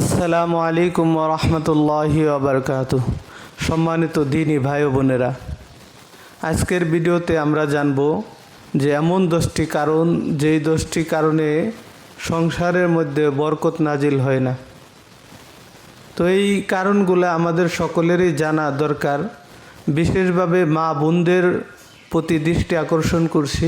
আসসালামু আলাইকুম রহমতুল্লাহি আবরকাত সম্মানিত দিনী ভাই বোনেরা, আজকের ভিডিওতে আমরা জানব যে এমন দশটি কারণ, যেই দশটি কারণে সংসারের মধ্যে বরকত নাজিল হয় না। তো এই কারণগুলো আমাদের সকলেরই জানা দরকার। বিশেষভাবে মা বোনদের প্রতি দৃষ্টি আকর্ষণ করছি।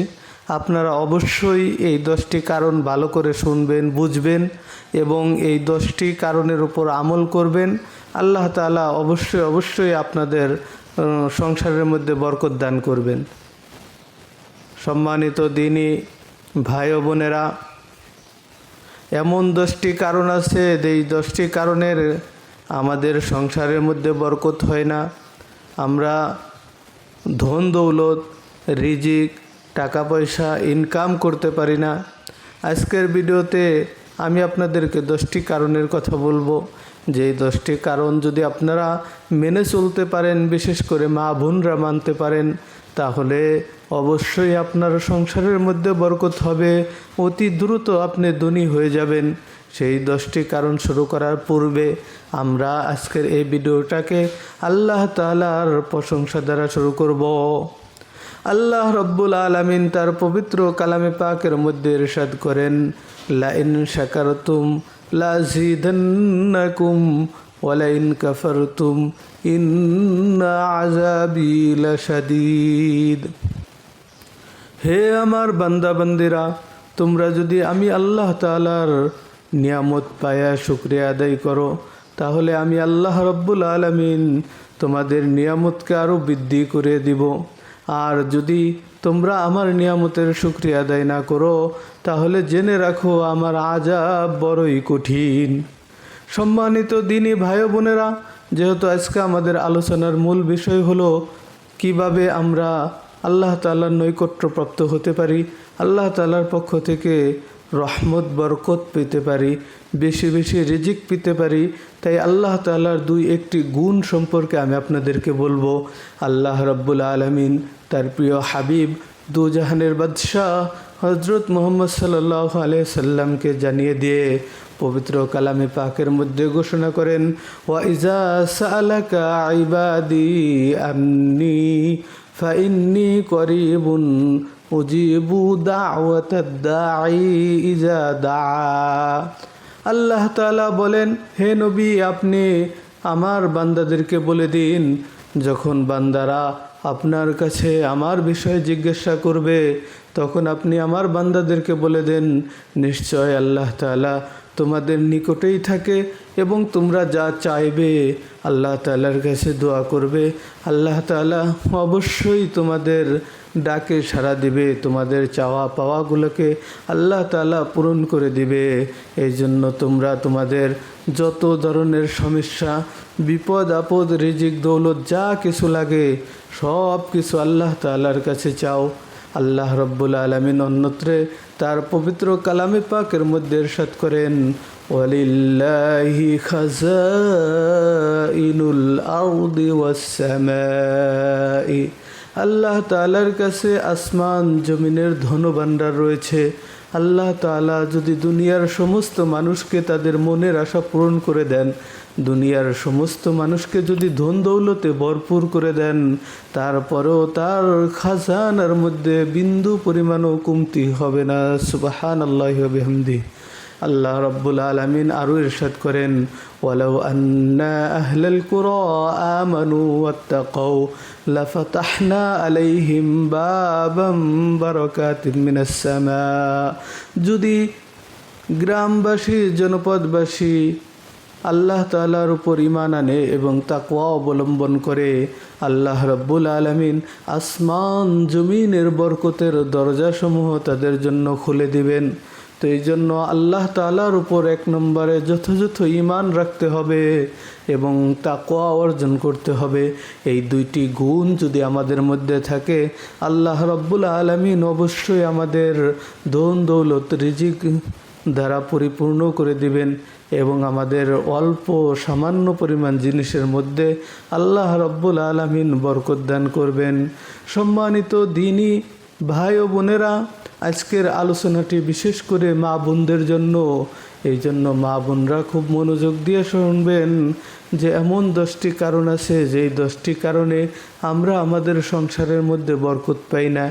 আপনারা অবশ্যই এই দশটি কারণ ভালো করে শুনবেন, বুঝবেন এবং এই দশটি কারণের উপর আমল করবেন। আল্লাহ তাআলা অবশ্যই অবশ্যই আপনাদের সংসারের মধ্যে বরকত দান করবেন। সম্মানিত দিনী ভাই বোনেরা, এমন দশটি কারণ আছে এই দশটি কারণের আমাদের সংসারের মধ্যে বরকত হয় না। আমরা ধন দৌলত রিজিক টাকা পয়সা ইনকাম করতে পারি না। আজকের ভিডিওতে আমি আপনাদেরকে দশটি কারণের কথা বলব। যে দশটি কারণ যদি আপনারা মেনে চলতে পারেন, বিশেষ করে মা বোনরা মানতে পারেন, তাহলে অবশ্যই আপনার সংসারের মধ্যে বরকত হবে, অতি দ্রুত আপনি ধনী হয়ে যাবেন। সেই দশটি কারণ শুরু করার পূর্বে আমরা আজকের এই ভিডিওটাকে আল্লাহ তাআলার প্রশংসা দ্বারা শুরু করব। আল্লাহ রব্বুল আলমিন তার পবিত্র কালামে পাকের মধ্যে ইরশাদ করেন লা ইন শাকারতুম লা জিদান্নাকুম ওয়ালা ইন কাফারতুম ইন্না হে আমার বান্দা বান্দিরা তোমরা যদি আমি আল্লাহ তাআলার নিয়ামত পায়া শুক্রিয়া আদায় করো, তাহলে আমি আল্লাহ রব্বুল আলমিন তোমাদের নিয়ামতকে আরও বৃদ্ধি করে দিব। আর যদি তোমরা আমার নিয়ামতের শুক্রিয়া আদায় না করো, তাহলে জেনে রাখো আমার আজাব বড়ই কঠিন। সম্মানিত দিনই ভাই বোনেরা, যেহেতু আজকে আমাদের আলোচনার মূল বিষয় হলো কীভাবে আমরা আল্লাহ তাল্লার নৈকট্যপ্রাপ্ত হতে পারি, আল্লাহ তাল্লার পক্ষ থেকে রহমত, বরকত পেতে পারি, বেশি বেশি রিজিক পেতে পারি। তাই আল্লাহ তাল্লার দুই একটি গুণ সম্পর্কে আমি আপনাদেরকে বলব। আল্লাহ রব্বুল আলমিন তার প্রিয় হাবিব, দুজাহানের বাদশাহ হজরত মোহাম্মদ সাল্লাহ আলিয়া সাল্লামকে জানিয়ে দিয়ে পবিত্র কালামে পাকের মধ্যে ঘোষণা করেন, ওয়া ইজা সালাকা ইবাদি আমনি ফাইন্নি করিবুন দাওয়াতাদ দাঈ ইজা দা আল্লাহ তালা বলেন, হে নবী, আপনি আমার বান্দাদেরকে বলে দিন, যখন বান্দারা আপনার কাছে আমার বিষয়ে জিজ্ঞাসা করবে, তখন আপনি আমার বান্দাদেরকে বলে দেন, নিশ্চয় আল্লাহ তাআলা তোমাদের নিকটেই থাকে এবং তোমরা যা চাইবে আল্লাহ তাআলার কাছে দোয়া করবে। আল্লাহ তাআলা অবশ্যই তোমাদের ডাকে সাড়া দিবে, তোমাদের চাওয়া পাওয়াগুলোকে আল্লাহ তাআলা পূরণ করে দিবে। এই জন্য তোমরা তোমাদের যত ধরনের সমস্যা, বিপদ, আপদ, রিজিক, দৌলত যা কিছু লাগে, সব কিছু আল্লাহ তাআলার কাছে চাও। আল্লাহ রব্বুল আলমিন অন্যত্রে তার পবিত্র কালামে পাকের মধ্যে ইরশাদ করেন, ওয়ালিল্লাহি খাজাইনুল আরদি ওয়াস সামাই। আল্লাহ তাআলার কাছে আসমান, জমিনের ধনভাণ্ডার রয়েছে। আল্লাহ তাআলা যদি দুনিয়ার সমস্ত মানুষকে তাদের মনের আশা পূরণ করে দেন দুনিয়ার সমস্ত মানুষকে যদি ধন দৌলতে ভরপুর করে দেন, তারপরেও তার খাজানার মধ্যে বিন্দু পরিমাণও কমতি হবে না। সুবাহান আল্লাহ বিহামদি। আল্লাহ রব্বুল আলমিন আরও ইরশাদ করেন, ওয়ালাউ আন্না আহলাল কুরা আমানু ওয়াত্তাকাউ লাফাতাহনা আলাইহিম যদি গ্রামবাসী, জনপদবাসী আল্লাহ তালার উপর ইমান আনে এবং তাকওয়া অবলম্বন করে আল্লাহ রব্বুল আলমিন আসমান জমিনের বরকতের দরজাসমূহ তাদের জন্য খুলে দিবেন। তো এই জন্য আল্লাহ তালার উপর এক নম্বরে যথাযথ ইমান রাখতে হবে এবং তাকওয়া অর্জন করতে হবে। এই দুইটি গুণ যদি আমাদের মধ্যে থাকে, আল্লাহ রব্বুল আলমিন অবশ্যই আমাদের ধন দৌলত রিজিক দ্বারা পরিপূর্ণ করে দিবেন। এবং আমাদের অল্প সামান্য পরিমাণ জিনিসের মধ্যে আল্লাহ রব্বুল আলমিন বরকদান করবেন। সম্মানিত দিনই ভাই ও বোনেরা, আজকের আলোচনাটি বিশেষ করে মা বোনদের জন্য এই জন্য মা বোনরা খুব মনোযোগ দিয়ে শুনবেন যে এমন দশটি কারণ আছে, যেই দশটি কারণে আমরা আমাদের সংসারের মধ্যে বরকত পাই না।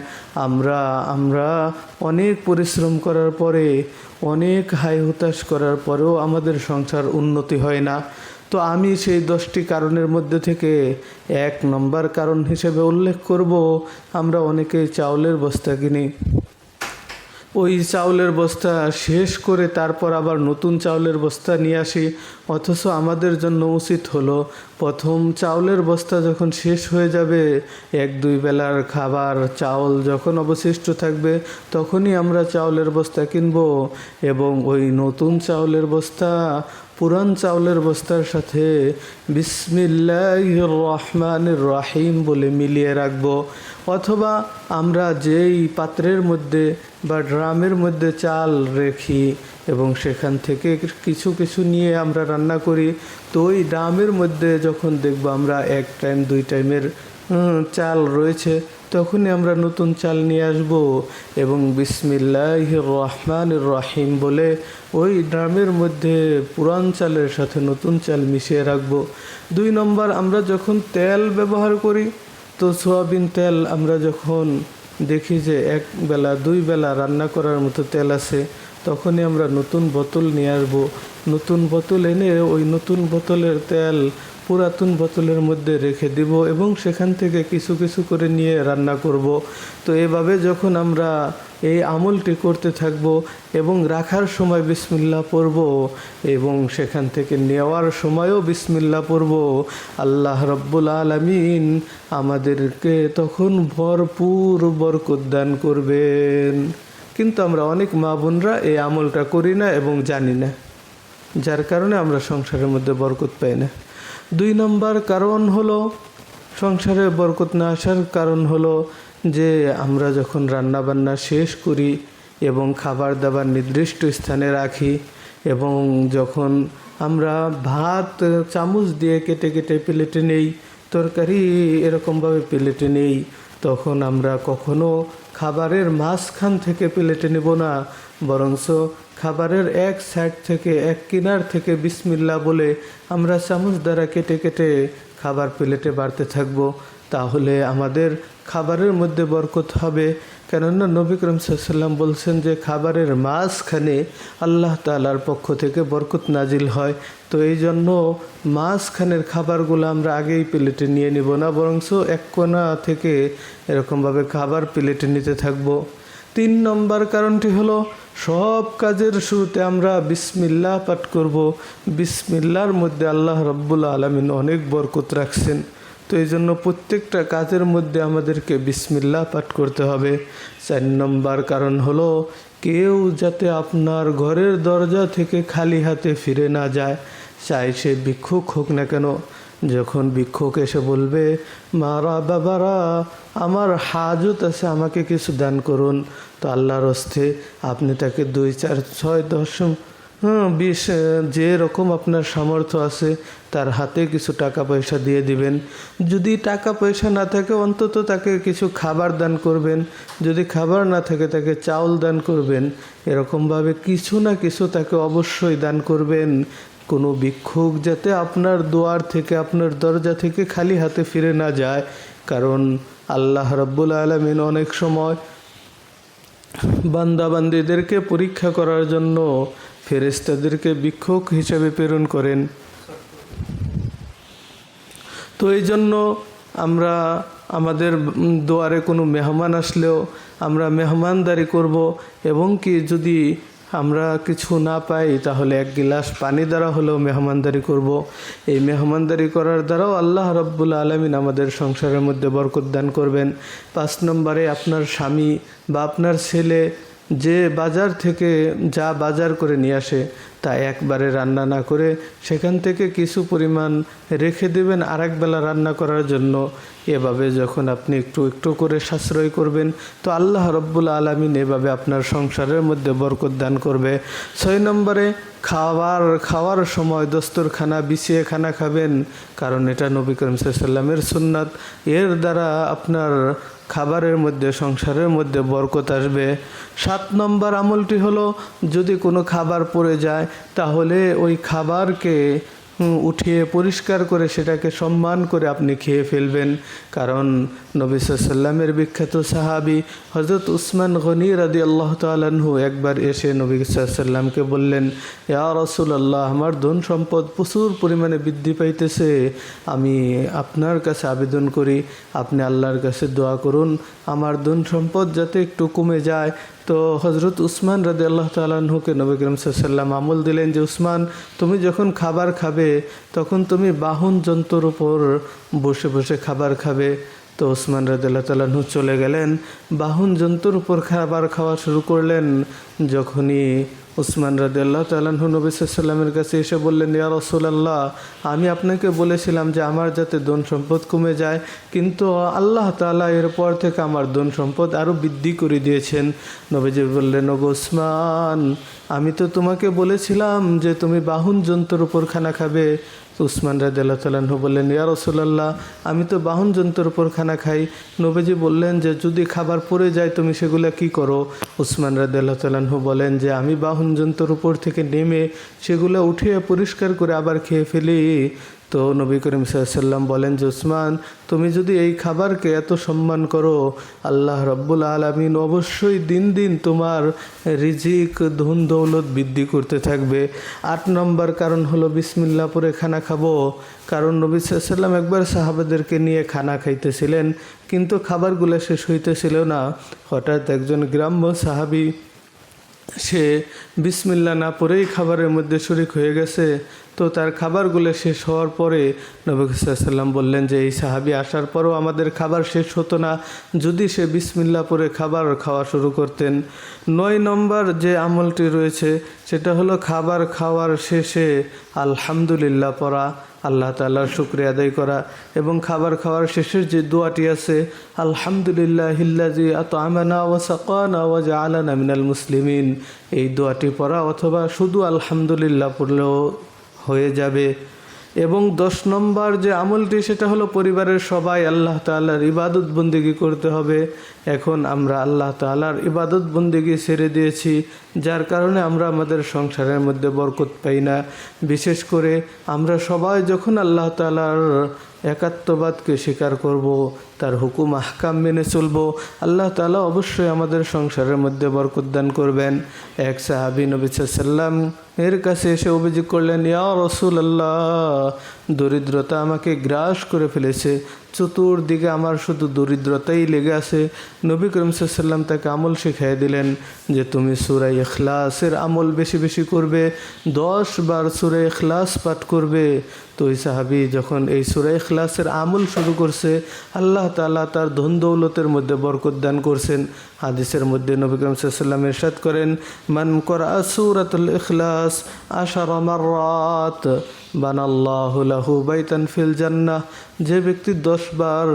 আমরা আমরা অনেক পরিশ্রম করার পরে, অনেক হাই হতাশ করার পরেও আমাদের সংসার উন্নতি হয় না। তো আমি সেই দশটি কারণের মধ্যে থেকে এক নম্বর কারণ হিসেবে উল্লেখ করব, আমরা অনেকে চাউলের বস্তা কিনি। ওই চাউলের বস্তা শেষ করে তারপর আবার নতুন চাউলের বস্তা নিয়ে আসি। অথচ আমাদের জন্য উচিত হলো, প্রথম চাউলের বস্তা যখন শেষ হয়ে যাবে, এক দুই বেলার খাবার, চাউল যখন অবশিষ্ট থাকবে, তখনই আমরা চাউলের বস্তা কিনব এবং ওই নতুন চাউলের বস্তা পুরান চাউলের বস্তার সাথে বিসমিল্লাহ রহমানের রাহিম বলে মিলিয়ে রাখব। অথবা আমরা যেই পাত্রের মধ্যে বা ড্রামের মধ্যে চাল রেখি এবং সেখান থেকে কিছু কিছু নিয়ে আমরা রান্না করি, তো ওই ড্রামের মধ্যে যখন দেখব আমরা এক টাইম দুই টাইমের চাল রয়েছে তখনই আমরা নতুন চাল নিয়ে আসব এবং বিসমিল্লাহ রহমান রাহিম বলে ওই ড্রামের মধ্যে পুরান চালের সাথে নতুন চাল মিশিয়ে রাখব। দুই নম্বর, আমরা যখন তেল ব্যবহার করি, তো সোয়াবিন তেল আমরা যখন দেখি যে এক বেলা, দুই বেলা রান্না করার মতো তেল আছে তখনই আমরা নতুন বোতল নিয়ে আসব। নতুন বোতল এনে ওই নতুন বোতলের তেল পুরাতন বোতলের মধ্যে রেখে দিব এবং সেখান থেকে কিছু কিছু করে নিয়ে রান্না করব। তো এভাবে যখন আমরা এই আমলটি করতে থাকব এবং রাখার সময় বিসমিল্লা পড়ব এবং সেখান থেকে নেওয়ার সময়ও বিসমিল্লা পড়ব, আল্লাহ রব্বুল আলমিন আমাদেরকে তখন ভরপুর বরকত দান করবেন। কিন্তু আমরা অনেক মা বোনরা এই আমলটা করি না এবং জানি না। যার কারণে আমরা সংসারের মধ্যে বরকত পাই না। দুই নম্বর কারণ হলো, সংসারে বরকত না আসার কারণ হলো যে আমরা যখন রান্না বান্না শেষ করি এবং খাবার দাবার নির্দিষ্ট স্থানে রাখি এবং যখন আমরা ভাত, চামচ দিয়ে কেটে কেটে প্লেটে নেই, তরকারি এরকমভাবে প্লেটে নেই, তখন আমরা কখনো খাবারের মাঝখান থেকে প্লেটে নেব না, বরঞ্চ খাবারের এক সাইড থেকে এক কিনার থেকে বিসমিল্লা বলে আমরা চামচ দ্বারা কেটে কেটে খাবার প্লেটে বাড়তে থাকব। তাহলে আমাদের খাবারের মধ্যে বরকত হবে। কেননা নবী করিম সাল্লাম বলছেন যে, খাবারের মাঝখানে আল্লাহ তালার পক্ষ থেকে বরকত নাজিল হয়। তো এই জন্য মাঝখানের খাবারগুলো আমরা আগেই প্লেটে নিয়ে নিব না, বরঞ্চ এক কোনা থেকে এরকমভাবে খাবার প্লেটে নিতে থাকব। তিন নম্বর কারণটি হলো, সব কাজের শুরুতে আমরা বিসমিল্লাহ পাঠ করব। বিসমিল্লার মধ্যে আল্লাহ রব্বুল আলমিন অনেক বরকত রাখছেন। তো এই জন্য প্রত্যেকটা কাজের মধ্যে আমাদেরকে বিসমিল্লাহ পাঠ করতে হবে। চার নম্বর কারণ হলো, কেউ যাতে আপনার ঘরের দরজা থেকে খালি হাতে ফিরে না যায়, চাই সে ভিক্ষুক হোক না কেন। যখন ভিক্ষুক এসে বলবে মারা বাবারা, আমার হাজত আছে, আমাকে কিছু দান করুন। তো আল্লাহর হস্তে আপনি তাকে দুই, চার, ছয়, দশ হুম, বিশ যে রকম আপনার সামর্থ্য আছে, তার হাতে কিছু টাকা পয়সা দিয়ে দিবেন। যদি টাকা পয়সা না থাকে, অন্তত তাকে কিছু খাবার দান করবেন। যদি খাবার না থাকে, তাকে চাউল দান করবেন। এরকমভাবে কিছু না কিছু তাকে অবশ্যই দান করবেন। কোনো ভিক্ষুক যাতে আপনার দোয়ার থেকে, আপনার দরজা থেকে খালি হাতে ফিরে না যায়। কারণ আল্লাহ রব্বুল আলমিন অনেক সময় বান্দাবান্দিদেরকে পরীক্ষা করার জন্য ফেরেস্তাদেরকে বিক্ষোভ হিসেবে প্রেরণ করেন। তো এই জন্য আমরা আমাদের দুয়ারে কোনো মেহমান আসলেও আমরা মেহমানদারি করব এবং কি যদি আমরা কিছু না পাই তাহলে এক গিলাস পানি দ্বারা হলেও মেহমানদারি করব। এই মেহমানদারি করার দ্বারাও আল্লাহ রব্বুল আলমিন আমাদের সংসারের মধ্যে বরকত দান করবেন। পাঁচ নম্বরে আপনার স্বামী বা আপনার ছেলে যে বাজার থেকে যা বাজার করে নিয়ে আসে তা একবারে রান্না না করে সেখান থেকে কিছু পরিমাণ রেখে দেবেন আরেক বেলা রান্না করার জন্য। এভাবে যখন আপনি একটু একটু করে সাশ্রয় করবেন, তো আল্লাহ রব্বুল আলমিন এভাবে আপনার সংসারের মধ্যে বরকত দান করবে। ছয় নম্বরে, খাওয়ার খাওয়ার সময় দস্তরখানা বিছিয়ে খানা খাবেন, কারণ এটা নবী করিম সাল্লামের সুন্নাত। এর দ্বারা আপনার খাবারের মধ্যে, সংসারের মধ্যে বরকত আসবে। সাত নম্বর আমলটি হলো, যদি কোনো খাবার পড়ে যায় তাহলে ওই খাবারকে উঠিয়ে পরিষ্কার করে সেটাকে সম্মান করে আপনি খেয়ে ফেলবেন। কারণ নবী সাল্লামের বিখ্যাত সাহাবি হজরত উসমান গনি রাদি আল্লাহ তালাহু একবার এসে নবী সাল্লামকে বললেন, ইয়া রসুল আল্লাহ আমার ধন সম্পদ প্রচুর পরিমাণে বৃদ্ধি পাইতেছে। আমি আপনার কাছে আবেদন করি, আপনি আল্লাহর কাছে দোয়া করুন। আমার ধন সম্পদ যাতে একটু কমে যায় তো হজরত উসমান রাজি আল্লাহ তালাহুকে নবী করিম সাল্লাম আমল দিলেন যে, উসমান, তুমি যখন খাবার খাবে, তখন তুমি বাহন যন্ত্রর উপর বসে বসে খাবার খাবে। তো ওসমান রাদিল্লাহ তালাহু চলে গেলেন। বাহন যন্ত্রর উপর খাবার খাওয়া শুরু করলেন। যখনই উসমান রাদিল্লাহ তালাহু নবী সাল্লামের কাছে এসে বললেন, ইয়া রসুলাল্লাহ, আমি আপনাকে বলেছিলাম যে আমার যাতে ধন সম্পদ কমে যায়, কিন্তু আল্লাহ তালা এরপর থেকে আমার ধন সম্পদ আরও বৃদ্ধি করে দিয়েছেন। নবীজি বললেন, ওগো উসমান, আমি তো তোমাকে বলেছিলাম যে তুমি বাহন যন্ত্রের উপর খানা খাবে উসমান রাদিল্লাহ তালাহু বললেন, ইয়া রসুল্লাহ আমি তো বাহন যন্ত্রের উপর খানা খাই। নবীজি বললেন যে, যদি খাবার পড়ে যায়, তুমি সেগুলো কি করো? উসমান রাদিল্লাহ তালাহু বলেন যে, আমি বাহন যন্ত্রের উপর থেকে নেমে সেগুলো উঠিয়ে পরিষ্কার করে আবার খেয়ে ফেলি। তো নবী করিম সাল্লাম বলেন যে, উসমান, তুমি যদি এই খাবারকে এত সম্মান করো, আল্লাহ রব্বুল আলমিন অবশ্যই দিন দিন তোমার রিজিক, ধন দৌলত বৃদ্ধি করতে থাকবে। আট নম্বর কারণ হলো বিসমিল্লাপুরে খানা খাব। কারণ নবী সাল্লাম একবার সাহাবাদেরকে নিয়ে খানা খাইতেছিলেন, কিন্তু খাবারগুলো শেষ হইতেছিল না। হঠাৎ একজন গ্রাম্য সাহাবি সে বিসমিল্লা না পরেই খাবারের মধ্যে শরিক হয়ে গেছে, তো তার খাবারগুলো শেষ হওয়ার পরে নবী সাল্লাম বললেন যে, এই সাহাবি আসার পরও আমাদের খাবার শেষ হতো না। যদি সে বিসমিল্লা পরে খাবার খাওয়া শুরু করতেন। নয় নম্বর যে আমলটি রয়েছে, সেটা হলো খাবার খাওয়ার শেষে আলহামদুলিল্লাহ পড়া। আল্লাহ তাল্লাহর শুক্রিয়া আদায় করা এবং খাবার খাওয়ার শেষের যে দোয়াটি আছে আলহামদুলিল্লাহ হিল্লাজি আত আমানা ওয়া সাকানা ওয়া মিনাল মুসলিমিন এই দোয়াটি পড়া অথবা শুধু আলহামদুলিল্লাহ পড়লেও হয়ে যাবে। এবং দশ নম্বর যে আমলটি, সেটা হলো পরিবারের সবাই আল্লাহ তাল্লাহার ইবাদত বন্দিগি করতে হবে। এখন আমরা আল্লাহ তাল্লাহার ইবাদত বন্দিগি ছেড়ে দিয়েছি, যার কারণে আমরা আমাদের সংসারের মধ্যে বরকত পাই না। বিশেষ করে আমরা সবাই যখন আল্লাহ তাল্লাহার একাত্মবাদকে স্বীকার করব তার হুকুম আহকাম মেনে চলব। আল্লাহ তালা অবশ্যই আমাদের সংসারের মধ্যে বরকত দান করবেন। এক সাহাবি নবী সাল্লাম এর কাছে এসে অভিযোগ করলেন, ইয়া রসুল আল্লাহ দরিদ্রতা আমাকে গ্রাস করে ফেলেছে। চতুর্দিকে আমার শুধু দরিদ্রতাই লেগে আছে। নবী করিম সাল্লাম তাকে আমল শিখাই দিলেন যে, তুমি সুরাই এখলাসের আমল বেশি বেশি করবে, দশ বার সুরাই এখলাস পাঠ করবে। তো ওই সাহাবি যখন এই সুরাই এখলাসের আমল শুরু করছে, আল্লাহ তালা তার ধন দৌলতের মধ্যে বরকত দান করছেন। হাদিসের মধ্যে নবী করিম সাল্লাম এরশাদ করেন, মান করা সুরাতুল ইখলাস আশার রাত বানাল্লাহু লাহু বাইতান ফিল জান্নাহ। যে ব্যক্তি দশবার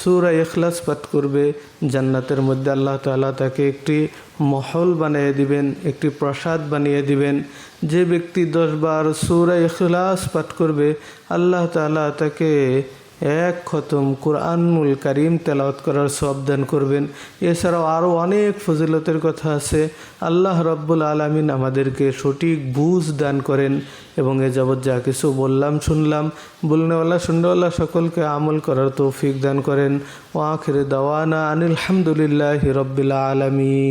সুরা ইখলাস পাঠ করবে, জান্নাতের মধ্যে আল্লাহ তাআলা তাকে একটি মহল বানিয়ে দিবেন, একটি প্রসাদ বানিয়ে দিবেন। যে ব্যক্তি দশবার সুরা ইখলাস পাঠ করবে, আল্লাহ তাআলা তাকে এক খতম কোরআনুল করিম তেলাওয়াত করার সব দান করবেন। এছাড়াও আরও অনেক ফজিলতের কথা আছে। আল্লাহ রব্বুল আলমিন আমাদেরকে সঠিক বুঝ দান করেন এবং এ যাবৎ যা কিছু বললাম, শুনলাম, বলনেওয়ালা, শুননেওয়ালা সকলকে আমল করার তৌফিক দান করেন। ও আখের দাওয়ানা আনিল হামদুলিল্লাহ রব্বিল আলমী